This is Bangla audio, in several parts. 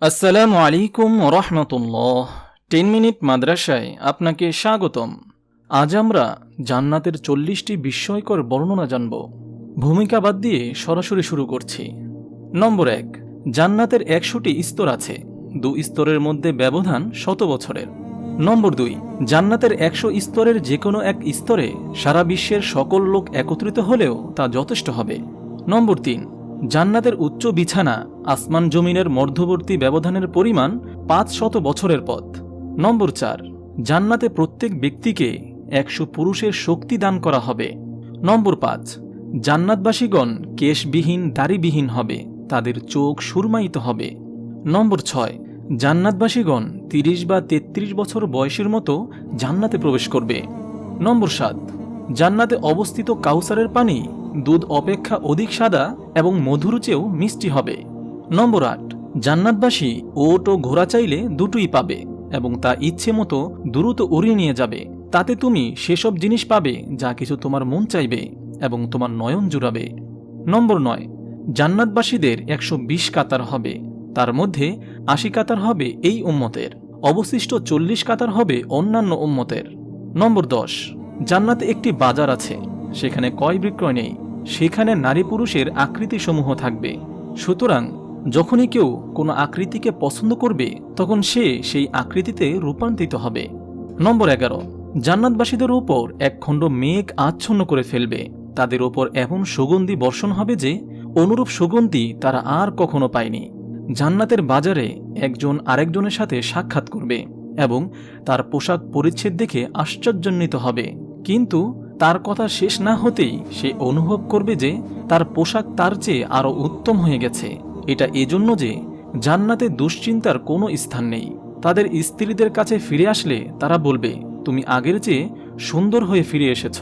আসসালামু আলাইকুম রহমতুল্লাহ। টেন মিনিট মাদ্রাসায় আপনাকে স্বাগতম। আজ আমরা জান্নাতের চল্লিশটি বিস্ময়কর বর্ণনা জানব। ভূমিকা বাদ দিয়ে সরাসরি শুরু করছি। নম্বর এক, জান্নাতের একশোটি স্তর আছে। দু স্তরের মধ্যে ব্যবধান শত বছরের। নম্বর দুই, জান্নাতের একশো স্তরের যে কোনো এক স্তরে সারা বিশ্বের সকল লোক একত্রিত হলেও তা যথেষ্ট হবে। নম্বর তিন জান্নাতের উচ্চ বিছানা, আসমান জমিনের মধ্যবর্তী ব্যবধানের পরিমাণ পাঁচ শত বছরের পথ। নম্বর চার, জান্নাতে প্রত্যেক ব্যক্তিকে একশো পুরুষের শক্তি দান করা হবে। নম্বর পাঁচ, জান্নাতবাসীগণ কেশবিহীন, দাড়িবিহীন হবে, তাদের চোখ সুরমায়িত হবে। নম্বর ছয়, জান্নাতবাসীগণ তিরিশ বা তেত্রিশ বছর বয়সের মতো জান্নাতে প্রবেশ করবে। নম্বর সাত, জান্নাতে অবস্থিত কাউসারের পানি দুধ অপেক্ষা অধিক সাদা এবং মধুর চেয়েও মিষ্টি হবে। নম্বর আট, জান্নাতবাসী ওট ও ঘোড়া চাইলে দুটোই পাবে এবং তা ইচ্ছে মতো দ্রুত উড়িয়ে নিয়ে যাবে। তাতে তুমি সেসব জিনিস পাবে যা কিছু তোমার মন চাইবে এবং তোমার নয়ন জুড়াবে। নম্বর নয়, জান্নাতবাসীদের একশো বিশ কাতার হবে। তার মধ্যে আশি কাতার হবে এই উম্মতের, অবশিষ্ট চল্লিশ কাতার হবে অন্যান্য উম্মতের। নম্বর দশ, জান্নাতে একটি বাজার আছে। সেখানে কয় বিক্রয় নেই, সেখানে নারী পুরুষের আকৃতিসমূহ থাকবে। সুতরাং যখনই কেউ কোনো আকৃতিকে পছন্দ করবে, তখন সে সেই আকৃতিতে রূপান্তরিত হবে। নম্বর এগারো, জান্নাতবাসীদের উপর এক খণ্ড মেঘ আচ্ছন্ন করে ফেলবে। তাদের ওপর এমন সুগন্ধি বর্ষণ হবে যে, অনুরূপ সুগন্ধি তারা আর কখনো পায়নি। জান্নাতের বাজারে একজন আরেকজনের সাথে সাক্ষাৎ করবে এবং তার পোশাক পরিচ্ছেদ দেখে আশ্চর্যান্বিত হবে। কিন্তু তার কথা শেষ না হতেই সে অনুভব করবে যে তার পোশাক তার চেয়ে আরও উত্তম হয়ে গেছে। এটা এজন্য যে জান্নাতে দুশ্চিন্তার কোনো স্থান নেই। তাদের স্ত্রীদের কাছে ফিরে আসলে তারা বলবে, তুমি আগের চেয়ে সুন্দর হয়ে ফিরে এসেছ।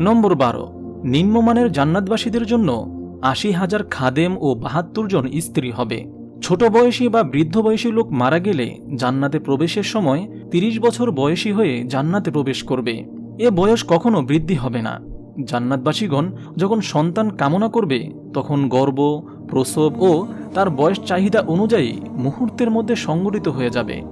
নম্বর বারো, নিম্নমানের জান্নাতবাসীদের জন্য আশি হাজার খাদেম ও বাহাত্তর জন স্ত্রী হবে। ছোট বয়সী বা বৃদ্ধ বয়সী লোক মারা গেলে জান্নাতে প্রবেশের সময় তিরিশ বছর বয়সী হয়ে জান্নাতে প্রবেশ করবে। এ বয়স কখনো বৃদ্ধি হবে না। জান্নাতবাসীগণ যখন সন্তান কামনা করবে, তখন গর্ব, প্রসব ও তার বয়স চাহিদা অনুযায়ী মুহূর্তের মধ্যে সংগঠিত হয়ে যাবে।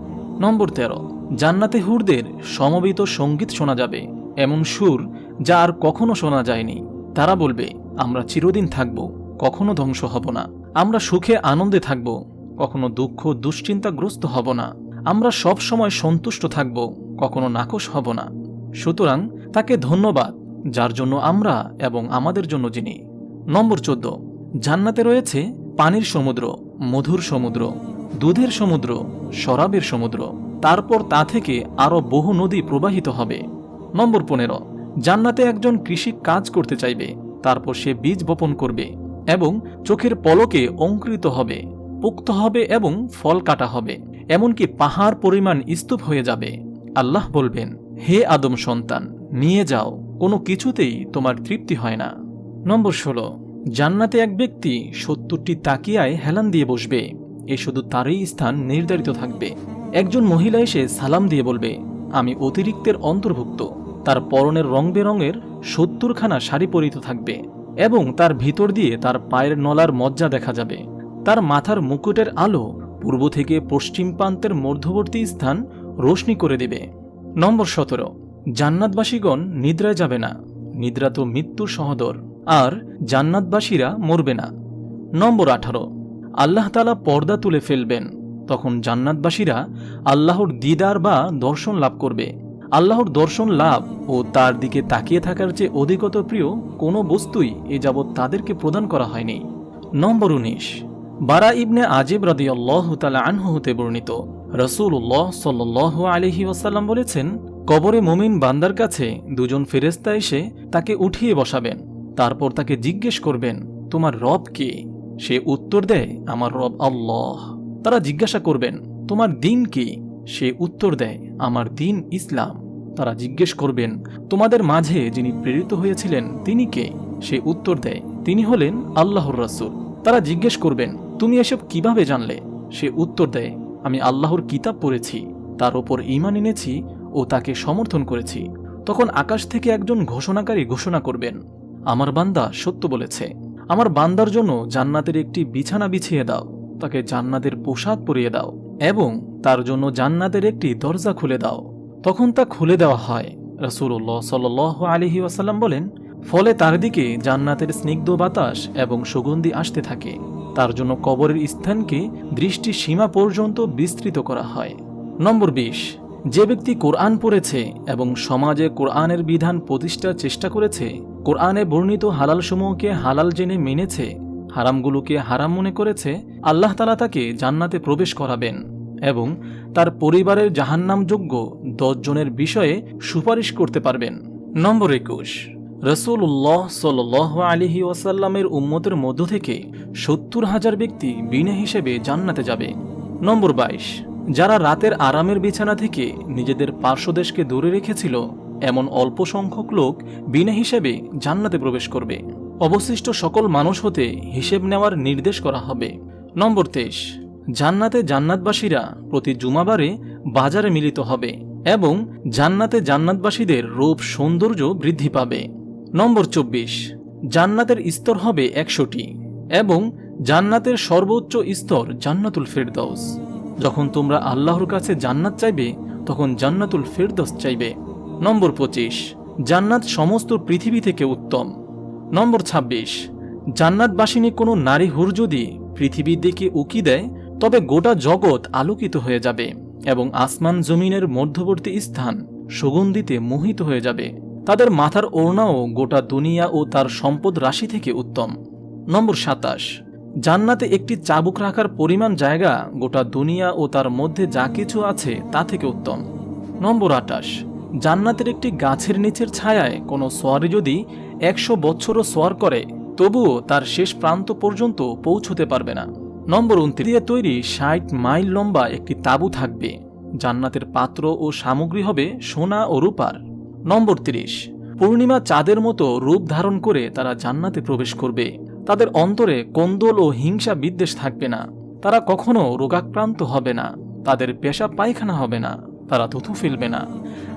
নম্বর তেরো, জান্নাতে হুরদের সমবেত সংগীত শোনা যাবে। এমন সুর যা আর কখনো শোনা যায়নি। তারা বলবে, আমরা চিরদিন থাকব, কখনো ধ্বংস হব না। আমরা সুখে আনন্দে থাকব, কখনো দুঃখ, দুশ্চিন্তাগ্রস্ত হব না। আমরা সব সময় সন্তুষ্ট থাকব, কখনো নাকশ হব না। সুতরাং তাকে ধন্যবাদ, যার জন্য আমরা এবং আমাদের জন্য যিনি। নম্বর চোদ্দ, জান্নাতে রয়েছে পানির সমুদ্র, মধুর সমুদ্র, দুধের সমুদ্র, শরাবের সমুদ্র। তারপর তা থেকে আরও বহু নদী প্রবাহিত হবে। নম্বর পনেরো, জান্নাতে একজন কৃষি কাজ করতে চাইবে, তারপর সে বীজ বপন করবে এবং চোখের পলকে অঙ্কৃত হবে, পুক্ত হবে এবং ফল কাটা হবে, এমনকি পাহাড় পরিমাণ স্তূপ হয়ে যাবে, আল্লাহ বলবেন। হে আদম সন্তান, নিয়ে যাও, কোনো কিছুতেই তোমার তৃপ্তি হয় না। নম্বর ষোলো, জান্নাতে এক ব্যক্তি সত্তরটি তাকিয়ায় হেলান দিয়ে বসবে। এ শুধু তারই স্থান নির্ধারিত থাকবে। একজন মহিলা এসে সালাম দিয়ে বলবে, আমি অতিরিক্তের অন্তর্ভুক্ত। তার পরনের রং বেরঙের সত্তরখানা শাড়ি পরিত থাকবে এবং তার ভিতর দিয়ে তার পায়ের নলার মজ্জা দেখা যাবে। তার মাথার মুকুটের আলো পূর্ব থেকে পশ্চিম প্রান্তের মধ্যবর্তী স্থান রোশনি করে দেবে। নম্বর সতেরো। জান্নাতবাসীগণ নিদ্রায় যাবে না। নিদ্রা তো মৃত্যুর সহদর। আর জান্নাতবাসীরা মরবে না। নম্বর আঠারো। আল্লাহ তালা পর্দা তুলে ফেলবেন। তখন জান্নাতবাসীরা আল্লাহর দিদার বা দর্শন লাভ করবে। আল্লাহর দর্শন লাভ ও তার দিকে তাকিয়ে থাকার চেয়ে অধিকত প্রিয় কোনো বস্তুই এ যাবৎ তাদেরকে প্রদান করা হয়নি। নম্বর উনিশ। বারা ইবনে আজিব রাদিয়াল্লাহু তাআলা আনহু হতে বর্ণিত। রসুল্লাহ সাল্লাল্লাহু আলাইহি ওয়াসাল্লাম বলেছেন, কবরে মুমিন বান্দার কাছে দুজন ফেরেস্তা এসে তাকে উঠিয়ে বসাবেন, তারপর তাকে জিজ্ঞেস করবেন, তোমার রব কে? সে উত্তর দেয়, আমার রব আল্লাহ। তারা জিজ্ঞাসা করবেন, তোমার দিন কি? সে উত্তর দেয়, আমার দিন ইসলাম। তারা জিজ্ঞেস করবেন, তোমাদের মাঝে যিনি প্রেরিত হয়েছিলেন তিনি কে? সে উত্তর দেয়, তিনি হলেন আল্লাহর রাসূল। তারা জিজ্ঞেস করবেন, তুমি এসব কীভাবে জানলে? সে উত্তর দেয় আমি আল্লাহর কিতাব পড়েছি, তার ওপর ইমান এনেছি ও তাকে সমর্থন করেছি। তখন আকাশ থেকে একজন ঘোষণাকারী ঘোষণা করবেন, আমার বান্দা সত্য বলেছে, আমার বান্দার জন্য জান্নাতের একটি বিছানা বিছিয়ে দাও, তাকে জান্নাতের পোশাক পরিয়ে দাও এবং তার জন্য জান্নাতের একটি দরজা খুলে দাও। তখন তা খুলে দেওয়া হয়। রসুল্লাহ সাল আলিহি ওয়াসাল্লাম বলেন, ফলে তার দিকে জান্নাতের স্নিগ্ধ বাতাস এবং সুগন্ধি আসতে থাকে। তার জন্য কবরের স্থানকে দৃষ্টি সীমা পর্যন্ত বিস্তৃত করা হয়। নম্বর বিশ, যে ব্যক্তি কোরআন পড়েছে এবং সমাজে কোরআনের বিধান প্রতিষ্ঠার চেষ্টা করেছে, কোরআনে বর্ণিত হালালসমূহকে হালাল জেনে মেনেছে, হারামগুলোকে হারাম মনে করেছে, আল্লাহ তালা তাকে জান্নাতে প্রবেশ করাবেন এবং তার পরিবারের জাহান্নামযোগ্য দশজনের বিষয়ে সুপারিশ করতে পারবেন। নম্বর একুশ রসুল্লাহ সাল আলিহি ওয়াসাল্লামের উম্মতের মধ্য থেকে সত্তর হাজার ব্যক্তি বিনা হিসেবে জান্নাতে যাবে। নম্বর বাইশ, যারা রাতের আরামের বিছানা থেকে নিজেদের পার্শ্বদেশকে দূরে রেখেছিল, এমন অল্প সংখ্যক লোক বিনা হিসেবে জান্নাতে প্রবেশ করবে। অবশিষ্ট সকল মানুষ হতে হিসেব নেওয়ার নির্দেশ করা হবে। নম্বর তেইশ, জান্নাতে জান্নাতবাসীরা প্রতি জুমাবারে বাজারে মিলিত হবে এবং জান্নাতে জান্নাতবাসীদের রূপ সৌন্দর্য বৃদ্ধি পাবে। নম্বর চব্বিশ, জান্নাতের স্তর হবে একশোটি এবং জান্নাতের সর্বোচ্চ স্তর জান্নাতুল ফেরদৌস। যখন তোমরা আল্লাহর কাছে জান্নাত চাইবে, তখন জান্নাতুল ফেরদৌস চাইবে। নম্বর পঁচিশ, জান্নাত সমস্ত পৃথিবী থেকে উত্তম। নম্বর ২৬ জান্নাতবাসিনী কোনো নারী হুর যদি পৃথিবীর দিকে উকি দেয়, তবে গোটা জগৎ আলোকিত হয়ে যাবে এবং আসমান জমিনের মধ্যবর্তী স্থান সুগন্ধিতে মোহিত হয়ে যাবে। তাদের মাথার ওড়নাও গোটা দুনিয়া ও তার সম্পদ রাশি থেকে উত্তম। নম্বর সাতাশ। জান্নাতে একটি চাবুক রাখার পরিমাণ জায়গা গোটা দুনিয়া ও তার মধ্যে যা কিছু আছে তা থেকে উত্তম। নম্বর আটাশ জান্নাতের একটি গাছের নিচের ছায়ায় কোনো সোয়ারি যদি একশো বছরও সোয়ার করে, তবুও তার শেষ প্রান্ত পর্যন্ত পৌঁছতে পারবে না। নম্বর উনত্রিশ। দিয়ে তৈরি ষাট মাইল লম্বা একটি তাঁবু থাকবে। জান্নাতের পাত্র ও সামগ্রী হবে সোনা ও রূপার। নম্বর তিরিশ। পূর্ণিমা চাঁদের মতো রূপ ধারণ করে তারা জান্নাতে প্রবেশ করবে। তাদের অন্তরে কন্দল ও হিংসা বিদ্বেষ থাকবে না। তারা কখনো রোগাক্রান্ত হবে না। তাদের পেশা পায়খানা হবে না। তারা থুথু ফেলবে না।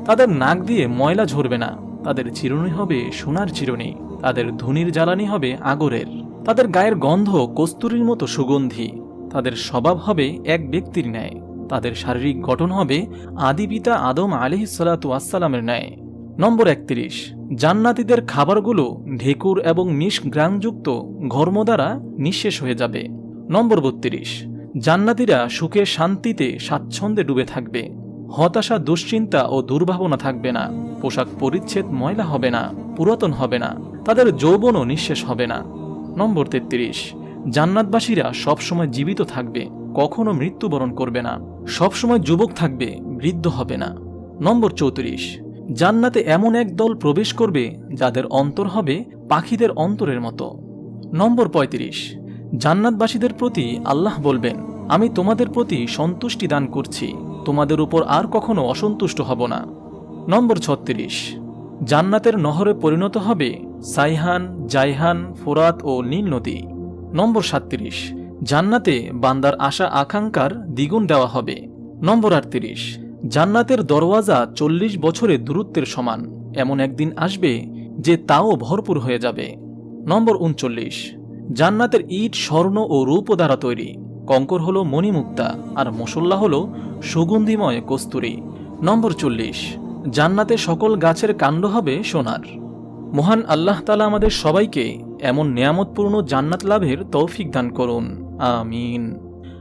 তাদের নাক দিয়ে ময়লা ঝরবে না। তাদের চিরুনি হবে সোনার চিরুনি। তাদের ধুনির জ্বালানি হবে আগরের। তাদের গায়ের গন্ধ কস্তুরীর মতো সুগন্ধি। তাদের স্বভাব হবে এক ব্যক্তির ন্যায়। তাদের শারীরিক গঠন হবে আদি পিতা আদম আলিহিসাল্লাতু আসসালামের ন্যায়। নম্বর একত্রিশ, জান্নাতীদের খাবারগুলো ঢেকুর এবং মিশ গ্রামযুক্ত ঘর্ম দ্বারা নিঃশেষ হয়ে যাবে। নম্বর বত্রিশ, জান্নাতীরা সুখে শান্তিতে স্বাচ্ছন্দ্যে ডুবে থাকবে। হতাশা, দুশ্চিন্তা ও দুর্ভাবনা থাকবে না। পোশাক পরিচ্ছেদ ময়লা হবে না, পুরাতন হবে না, তাদের যৌবনও নিঃশেষ হবে না। নম্বর তেত্রিশ, জান্নাতবাসীরা সবসময় জীবিত থাকবে, কখনো মৃত্যুবরণ করবে না। সবসময় যুবক থাকবে, বৃদ্ধ হবে না। নম্বর চৌত্রিশ জান্নাতে এমন এক দল প্রবেশ করবে যাদের অন্তর হবে পাখিদের অন্তরের মতো। নম্বর ৩৫ জান্নাতবাসীদের প্রতি আল্লাহ বলবেন, আমি তোমাদের প্রতি সন্তুষ্টি দান করছি, তোমাদের উপর আর কখনো অসন্তুষ্ট হব না। নম্বর ছত্রিশ, জান্নাতের নহরে পরিণত হবে সাইহান, জাইহান, ফোরাত ও নীল নদী। নম্বর সাতত্রিশ, জান্নাতে বান্দার আশা আকাঙ্ক্ষার দ্বিগুণ দেওয়া হবে। নম্বর আটত্রিশ জান্নাতের দরওয়াজা চল্লিশ বছরের দূরত্বের সমান। এমন একদিন আসবে যে তাও ভরপুর হয়ে যাবে। নম্বর উনচল্লিশ। জান্নাতের ইট, স্বর্ণ ও রূপ দ্বারা তৈরি। কঙ্কর হল মণিমুক্তা আর মশল্লা হল সুগন্ধিময় কস্তুরী। নম্বর চল্লিশ। জান্নাতে সকল গাছের কাণ্ড হবে সোনার। মহান আল্লাহ তালা আমাদের সবাইকে এমন নিয়ামতপূর্ণ জান্নাত লাভের তৌফিক দান করুন। আমিন।